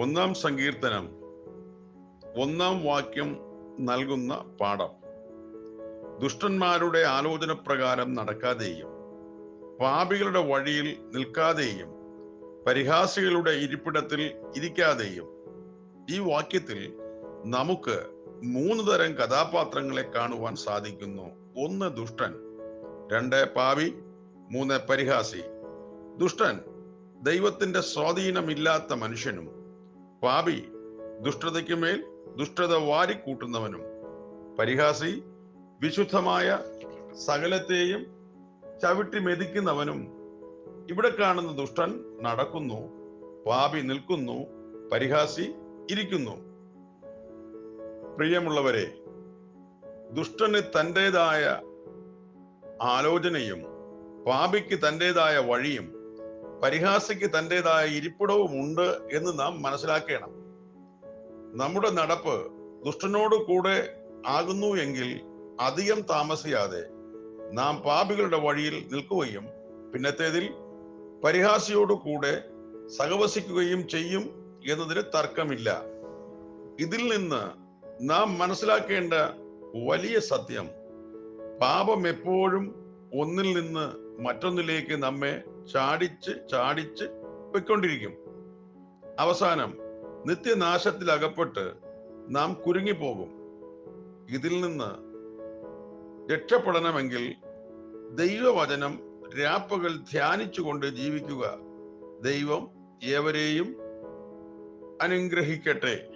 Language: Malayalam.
ഒന്നാം സങ്കീർത്തനം ഒന്നാം വാക്യം നൽകുന്ന പാഠം. ദുഷ്ടന്മാരുടെ ആലോചന പ്രകാരം നടക്കാതെയും പാപികളുടെ വഴിയിൽ നിൽക്കാതെയും പരിഹാസികളുടെ ഇരിപ്പിടത്തിൽ ഇരിക്കാതെയും ഈ വാക്യത്തിൽ നമുക്ക് മൂന്ന് തരം കഥാപാത്രങ്ങളെ കാണുവാൻ സാധിക്കുന്നു. ഒന്ന് ദുഷ്ടൻ രണ്ട് പാവി മൂന്ന് പരിഹാസി. ദുഷ്ടൻ ദൈവത്തിന്റെ സ്വാധീനമില്ലാത്ത മനുഷ്യനും പാപി ദുഷ്ടതയ്ക്ക് മേൽ ദുഷ്ടത വാരിക്കൂട്ടുന്നവനും പരിഹാസി വിശുദ്ധമായ സകലത്തെയും ചവിട്ടി മെതിക്കുന്നവനും. ഇവിടെ കാണുന്ന ദുഷ്ടൻ നടക്കുന്നു പാപി നിൽക്കുന്നു പരിഹാസി ഇരിക്കുന്നു. പ്രിയമുള്ളവരെ ദുഷ്ടന് തന്റെതായ ആലോചനയും പാപിക്ക് തന്റെതായ വഴിയും പരിഹാസിക്ക് തന്റെതായ ഇരിപ്പിടവും ഉണ്ട് എന്ന് നാം മനസ്സിലാക്കണം. നമ്മുടെ നടപ്പ് ദുഷ്ടനോട് കൂടെ ആകുന്നു എങ്കിൽ അധികം താമസിയാതെ നാം പാപികളുടെ വഴിയിൽ നിൽക്കുകയും പിന്നത്തേതിൽ പരിഹാസിയോട് കൂടെ സഹവസിക്കുകയും ചെയ്യും എന്നതിന് തർക്കമില്ല. ഇതിൽ നിന്ന് നാം മനസ്സിലാക്കേണ്ട വലിയ സത്യം പാപം എപ്പോഴും ഒന്നിൽ നിന്ന് മറ്റൊന്നിലേക്ക് നമ്മെ ചാടിച്ച് ചാടിച്ച് പൊയ്ക്കൊണ്ടിരിക്കും. അവസാനം നിത്യനാശത്തിൽ അകപ്പെട്ട് നാം കുരുങ്ങിപ്പോകും. ഇതിൽ നിന്ന് രക്ഷപ്പെടണമെങ്കിൽ ദൈവവചനം രാപ്പകൽ ധ്യാനിച്ചുകൊണ്ട് ജീവിക്കുക. ദൈവം ഏവരെയും അനുഗ്രഹിക്കട്ടെ.